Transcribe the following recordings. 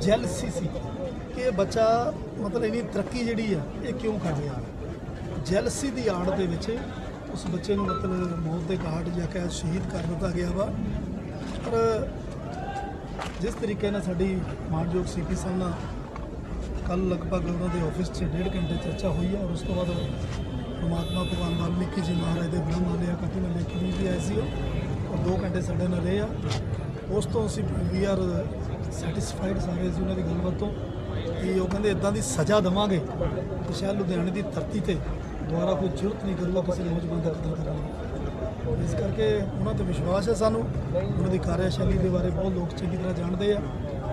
Jealousy ਸੀ ਕਿ ਬੱਚਾ ਮਤਲਬ ਇੰਨੀ ਤਰੱਕੀ ਜਿਹੜੀ ਆ, ਇਹ ਕਿਉਂ ਕਰ ਰਿਹਾ? ਜੈਲਸੀ ਦੀ ਆੜ ਦੇ ਵਿੱਚ ਉਸ ਬੱਚੇ ਨੂੰ ਮਤਲਬ ਮੌਤ ਦੇ ਘਾਟ ਜਾ ਕੇ ਸ਼ਹੀਦ ਕਰ ਦਿੱਤਾ ਗਿਆ ਵਾ। ਪਰ ਜਿਸ ਤਰੀਕੇ ਨਾਲ ਸਾਡੀ ਮਾਨਯੋਗ ਸੀਪੀ ਸਾਹਿਬ ਨਾਲ ਕੱਲ ਲਗਭਗ ਉਹਨਾਂ ਦੇ ਆਫਿਸ 'ਚ ਡੇਢ ਘੰਟੇ ਚਰਚਾ ਹੋਈ ਹੈ ਔਰ ਉਸ ਤੋਂ ਬਾਅਦ ਪਰਮਾਤਮਾ ਭਗਵਾਨ ਵਾਲਮੀਕੀ ਜੀ ਮਹਾਰਾਜ ਦੇ ਬ੍ਰਹਮ ਆਲਿਆ ਕਥੀ ਨਾਲ ਲੇਖੀ ਵੀ ਆਏ ਸੀ ਉਹ। ਔਰ 2 ਘੰਟੇ ਸਾਡੇ ਨਾਲ ਰਹੇ ਆ। ਉਸ ਤੋਂ ਅਸੀਂ ਵੀ ਆਰ ਸੈਟੀਸਫਾਈਡ ਸਾਰੇ ਸੀ ਉਹਨਾਂ ਦੀ ਗੱਲਬਾਤ ਤੋਂ ਕਿ ਉਹ ਕਹਿੰਦੇ ਇਦਾਂ ਦੀ ਸਜ਼ਾ ਦੇਵਾਂਗੇ ਕਿ ਸ਼ਾਇਦ ਲੁਧਿਆਣੇ ਦੀ ਧਰਤੀ ਤੇ ਦੁਬਾਰਾ ਕੋਈ ਜ਼ਰੂਰਤ ਨਹੀਂ ਕਰੂਗਾ, ਕਿਸੇ ਨੌਜਵਾਨ ਦਾ ਕਤਲ ਕਰਨ ਦੀ ਇਸ ਕਰਕੇ ਉਹਨਾਂ ਤੇ ਵਿਸ਼ਵਾਸ ਹੈ ਸਾਨੂੰ, ਉਹਨਾਂ ਦੀ ਕਾਰਿਆਸ਼ੈਲੀ ਦੇ ਬਾਰੇ ਬਹੁਤ ਲੋਕ ਚੰਗੀ ਤਰ੍ਹਾਂ ਜਾਣਦੇ ਆ।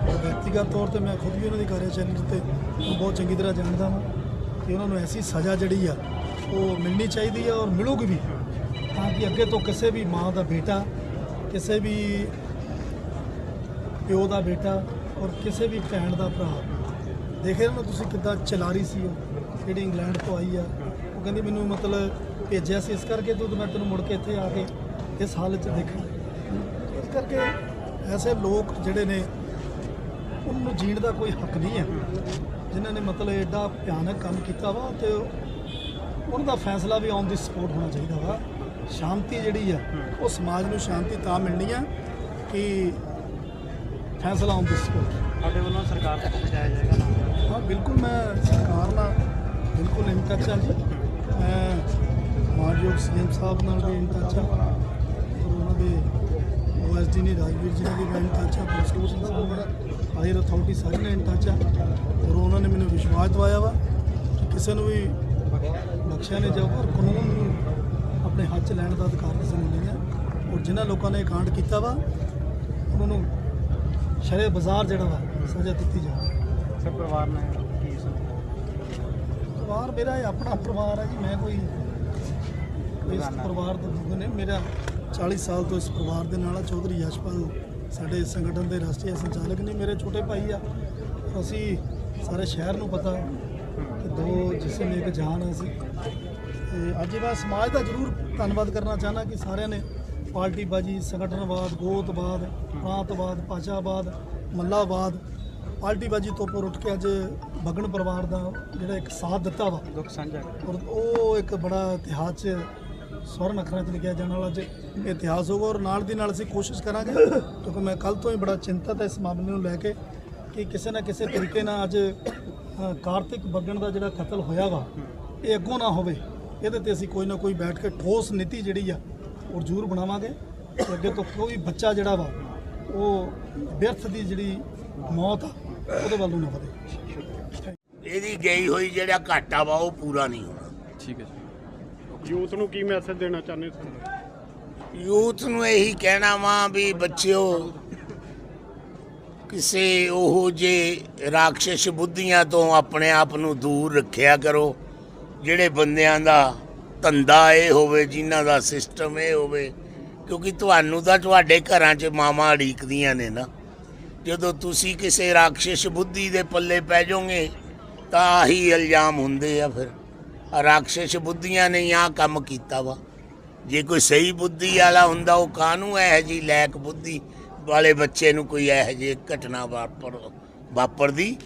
ਔਰ ਵਿਅਕਤੀਗਤ ਤੌਰ ਤੇ ਮੈਂ ਖੁਦ ਵੀ ਉਹਨਾਂ ਦੀ ਕਾਰਿਆਸ਼ੈਲੀ 'ਤੇ ਬਹੁਤ ਚੰਗੀ ਤਰ੍ਹਾਂ ਜਾਣਦਾ ਹਾਂ ਕਿ ਉਹਨਾਂ ਨੂੰ ਐਸੀ ਸਜ਼ਾ ਜਿਹੜੀ ਆ, ਉਹ ਮਿਲਣੀ ਚਾਹੀਦੀ ਆ ਔਰ ਮਿਲੂਗੀ ਵੀ ਤਾਂ ਕਿ ਅੱਗੇ ਤੋਂ ਕਿਸੇ ਵੀ ਮਾਂ ਦਾ ਬੇਟਾ, ਕਿਸੇ ਵੀ ਪਿਓ ਦਾ ਬੇਟਾ ਔਰ ਕਿਸੇ ਵੀ ਭੈਣ ਦਾ ਭਰਾ। ਦੇਖੇ ਨਾ ਤੁਸੀਂ ਕਿੱਦਾਂ ਚਲਾਰੀ ਸੀ ਉਹ, ਜਿਹੜੀ ਇੰਗਲੈਂਡ ਤੋਂ ਆਈ ਆ। ਉਹ ਕਹਿੰਦੀ ਮੈਨੂੰ ਮਤਲਬ ਭੇਜਿਆ ਸੀ, ਇਸ ਕਰਕੇ ਤੂੰ ਮੈਂ ਤੈਨੂੰ ਮੁੜ ਕੇ ਇੱਥੇ ਆ ਕੇ ਇਸ ਹਾਲਤ 'ਚ ਦੇਖਾਂ ਇਸ ਕਰਕੇ ਐਸੇ ਲੋਕ ਜਿਹੜੇ ਨੇ, ਉਹਨੂੰ ਜੀਣ ਦਾ ਕੋਈ ਹੱਕ ਨਹੀਂ ਹੈ। ਜਿਨ੍ਹਾਂ ਨੇ ਮਤਲਬ ਐਡਾ ਭਿਆਨਕ ਕੰਮ ਕੀਤਾ ਵਾ ਤੇ ਉਹਨਾਂ ਦਾ ਫੈਸਲਾ ਵੀ ਔਨ ਦੀ ਸਪੋਰਟ ਹੋਣਾ ਚਾਹੀਦਾ ਵਾ। ਸ਼ਾਂਤੀ ਜਿਹੜੀ ਆ, ਉਹ ਸਮਾਜ ਨੂੰ ਸ਼ਾਂਤੀ ਤਾਂ ਮਿਲਣੀ ਆ ਕਿ ਫੈਸਲਾ ਔਨ ਦੀ ਸਪੋਰਟ। ਸਾਡੇ ਵੱਲੋਂ ਸਰਕਾਰ ਤੱਕ ਪਹੁੰਚਾਇਆ ਜਾਏਗਾ ਹਾਂ ਬਿਲਕੁਲ ਮੈਂ ਸਰਕਾਰ ਨਾਲ ਬਿਲਕੁਲ ਇਨ ਟੱਚ ਹਾਂ ਜੀ। ਮੈਂ ਮਾਨਯੋਗ ਸੀਐਮ ਸਾਹਿਬ ਨਾਲ ਵੀ ਇਨ ਟੱਚ ਹਾਂ। ਉਹਨਾਂ ਦੇ ਓਐਸਡੀ ਨੇ ਰਾਜਵੀਰ ਜੀ ਨਾਲ ਵੀ ਇਨ ਟੱਚ ਹਾਂ। ਪੁਲਿਸ ਨਾਲ ਹਾਇਰ ਅਥਾਰਟੀ ਸਾਰੇ ਨਾਲ ਇਨ ਟੱਚ ਹਾਂ। ਔਰ ਉਹਨਾਂ ਨੇ ਮੈਨੂੰ ਵਿਸ਼ਵਾਸ ਦਿਵਾਇਆ ਵਾ ਕਿਸੇ ਨੂੰ ਵੀ ਬਖਸ਼ਿਆ ਨਹੀਂ ਜਾਊਗਾ। ਔਰ ਕਾਨੂੰਨ ਨੂੰ ਆਪਣੇ ਹੱਥ 'ਚ ਲੈਣ ਦਾ ਅਧਿਕਾਰ ਕਿਸੇ ਨੂੰ ਨਹੀਂ ਹੈ। ਔਰ ਜਿਨ੍ਹਾਂ ਲੋਕਾਂ ਨੇ ਕਾਂਡ ਕੀਤਾ ਵਾ ਉਹਨਾਂ ਨੂੰ ਸ਼ਰੇ ਬਾਜ਼ਾਰ ਜਿਹੜਾ ਵਾ ਸਜ਼ਾ ਦਿੱਤੀ ਜਾਵੇ ਸਭ ਪਰਿਵਾਰ ਨੇ ਕੀ ਪਰਿਵਾਰ ਮੇਰਾ ਇਹ ਆਪਣਾ ਪਰਿਵਾਰ ਹੈ ਜੀ ਮੈਂ ਕੋਈ ਇਸ ਪਰਿਵਾਰ ਦਾ ਦੂਰ ਨਹੀਂ ਮੇਰਾ 40 ਸਾਲ ਤੋਂ ਇਸ ਪਰਿਵਾਰ ਦੇ ਨਾਲ ਆ। ਚੌਧਰੀ ਯਸ਼ਪਾਲ ਸਾਡੇ ਸੰਗਠਨ ਦੇ ਰਾਸ਼ਟਰੀ ਸੰਚਾਲਕ ਨੇ ਮੇਰੇ ਛੋਟੇ ਭਾਈ ਆ। ਅਸੀਂ ਸਾਰੇ ਸ਼ਹਿਰ ਨੂੰ ਪਤਾ ਕਿ ਦੋ ਜਿਸਮ ਇੱਕ ਜਾਨ ਅਸੀਂ। ਤੇ ਅੱਜ ਮੈਂ ਸਮਾਜ ਦਾ ਜ਼ਰੂਰ ਧੰਨਵਾਦ ਕਰਨਾ ਚਾਹਨਾ ਕਿ ਸਾਰਿਆਂ ਨੇ ਪਾਰਟੀਬਾਜੀ ਸੰਗਠਨਵਾਦ ਗੋਤਵਾਦ ਪ੍ਰਾਂਤਵਾਦ ਭਾਸ਼ਾਵਾਦ ਮੱਲਾਵਾਦ ਪਾਰਟੀਬਾਜੀ ਤੋਂ ਉੱਪਰ ਉੱਠ ਕੇ ਅੱਜ ਬਗਨ ਪਰਿਵਾਰ ਦਾ ਜਿਹੜਾ ਇੱਕ ਸਾਥ ਦਿੱਤਾ ਵਾ ਦੁੱਖ ਸਾਂਝਾ। ਔਰ ਉਹ ਇੱਕ ਬੜਾ ਇਤਿਹਾਸ 'ਚ ਸਵਰਨ ਅੱਖਰਾਂ 'ਚ ਲਿਖਿਆ ਜਾਣ ਵਾਲਾ ਅੱਜ ਇਤਿਹਾਸ ਹੋਊਗਾ ਔਰ ਨਾਲ ਦੀ ਨਾਲ ਅਸੀਂ ਕੋਸ਼ਿਸ਼ ਕਰਾਂਗੇ ਕਿਉਂਕਿ ਮੈਂ ਕੱਲ ਤੋਂ ਹੀ ਬੜਾ ਚਿੰਤਤ ਹਾਂ ਇਸ ਮਾਮਲੇ ਨੂੰ ਲੈ ਕੇ ਕਿ ਕਿਸੇ ਨਾ ਕਿਸੇ ਤਰੀਕੇ ਨਾਲ ਅੱਜ ਕਾਰਤਿਕ ਬੱਗਣ ਦਾ ਜਿਹੜਾ ਕਤਲ ਹੋਇਆ ਵਾ ਇਹ ਅੱਗੋਂ ਨਾ ਹੋਵੇ ਇਹਦੇ ਤੇ ਅਸੀਂ ਕੋਈ ਨਾ ਕੋਈ ਬੈਠ ਕੇ ਠੋਸ ਨੀਤੀ ਜਿਹੜੀ ਆ ਉਹ ਜ਼ਰੂਰ ਬਣਾਵਾਂਗੇ ਤੇ ਅੱਗੇ ਤੋਂ ਕੋਈ ਬੱਚਾ ਜਿਹੜਾ ਵਾ ਉਹ ਬਿਰਥ ਦੀ ਜਿਹੜੀ ਮੌਤ ਆ ਉਹਦੇ ਵੱਲ ਨੂੰ ਨਾ ਵਧੇ। ਇਹਦੀ ਗਈ ਹੋਈ ਜਿਹੜਾ ਘਾਟਾ ਵਾ ਉਹ ਪੂਰਾ ਨਹੀਂ ਹੋਣਾ। ਠੀਕ ਹੈ ਜੀ। ਯੂਥ ਨੂੰ ਕੀ ਮੈਸੇਜ ਦੇਣਾ ਚਾਹੁੰਦੇ ਹੋ ਯੂਥ ਨੂੰ ਇਹੀ ਕਹਿਣਾ ਵਾ ਵੀ ਬੱਚਿਓ ਕਿਸੇ ਉਹ ਜੇ ਰਾਖਸ਼ ਬੁੱਧੀਆਂ ਤੋਂ ਆਪਣੇ ਆਪ ਨੂੰ ਦੂਰ ਰੱਖਿਆ ਕਰੋ ਜਿਹੜੇ ਬੰਦਿਆਂ ਦਾ ਧੰਦਾ ਇਹ ਹੋਵੇ, ਜਿਨ੍ਹਾਂ ਦਾ ਸਿਸਟਮ ਇਹ ਹੋਵੇ, ਕਿਉਂਕਿ ਤੁਹਾਨੂੰ ਤਾਂ ਤੁਹਾਡੇ ਘਰਾਂ 'ਚ ਮਾਵਾਂ ਅੜੀਕਦੀਆਂ ਨੇ ਨਾ। ਜਦੋਂ ਤੁਸੀਂ ਕਿਸੇ ਰਾਖਸ਼ ਬੁੱਧੀ ਦੇ ਪੱਲੇ ਪੈ ਜਾਓਗੇ, ਤਾਂ ਆਹੀ ਇਲਜ਼ਾਮ ਹੁੰਦੇ ਆ ਫਿਰ। ਆਹ ਰਾਖਸ਼ ਬੁੱਧੀਆਂ ਨੇ ਆਹ ਕੰਮ ਕੀਤਾ ਵਾ। ਜੇ ਕੋਈ ਸਹੀ ਬੁੱਧੀ ਵਾਲਾ ਹੁੰਦਾ, ਉਹ ਕਾਹਨੂੰ ਇਹ ਜੀ ਲੈਕ ਬੁੱਧੀ ਵਾਲੇ ਬੱਚੇ ਨੂੰ ਕੋਈ ਇਹ ਜੇ ਘਟਨਾ ਵਾਪਰ, ਵਾਪਰਦੀ?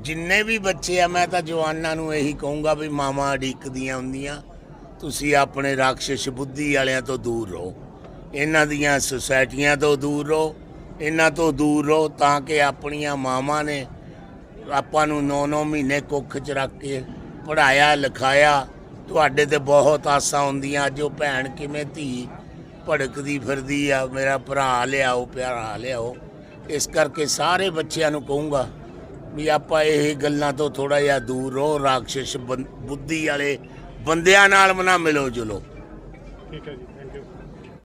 ਜਿੰਨੇ ਵੀ ਬੱਚੇ ਆ, ਮੈਂ ਤਾਂ ਜਵਾਨਾਂ ਨੂੰ ਇਹੀ ਕਹੂੰਗਾ ਵੀ ਮਾਵਾਂ ਅੜਿੱਕਦੀਆਂ ਹੁੰਦੀਆਂ। ਤੁਸੀਂ ਆਪਣੇ ਰਾਖਸ਼ ਬੁੱਧੀ ਵਾਲਿਆਂ ਤੋਂ ਦੂਰ ਰਹੋ। ਇਹਨਾਂ ਦੀਆਂ ਸੁਸਾਇਟੀਆਂ ਤੋਂ ਦੂਰ ਰਹੋ। ਇਹਨਾਂ ਤੋਂ ਦੂਰ ਰਹੋ ਤਾਂ ਕਿ ਆਪਣੀਆਂ ਮਾਵਾਂ ਨੇ ਆਪਾਂ ਨੂੰ 9-9 ਮਹੀਨੇ ਕੁੱਖ 'ਚ ਰੱਖ ਕੇ ਪੜਾਇਆ ਲਿਖਾਇਆ। ਤੁਹਾਡੇ ਤੇ ਬਹੁਤ ਆਸਾਂ ਹੁੰਦੀਆਂ। ਅੱਜ ਉਹ ਭੈਣ ਕਿਵੇਂ ਧੀ ਭੜਕਦੀ ਫਿਰਦੀ ਆ? ਮੇਰਾ ਭਰਾ ਲਿਆਓ, ਪਿਆਰਾ ਲਿਆਓ। ਇਸ ਕਰਕੇ ਸਾਰੇ ਬੱਚਿਆਂ ਨੂੰ ਕਹੂੰਗਾ ਵੀ ਆਪਾਂ ਇਹ ਗੱਲਾਂ ਤੋਂ ਥੋੜਾ ਜਿਹਾ ਦੂਰ ਰਹੋ। ਰਾਖਸ਼ ਬੁੱਧੀ ਵਾਲੇ ਬੰਦਿਆਂ ਨਾਲ ਨਾ ਮਿਲੋ ਜੁਲੋ। ਠੀਕ ਹੈ ਜੀ।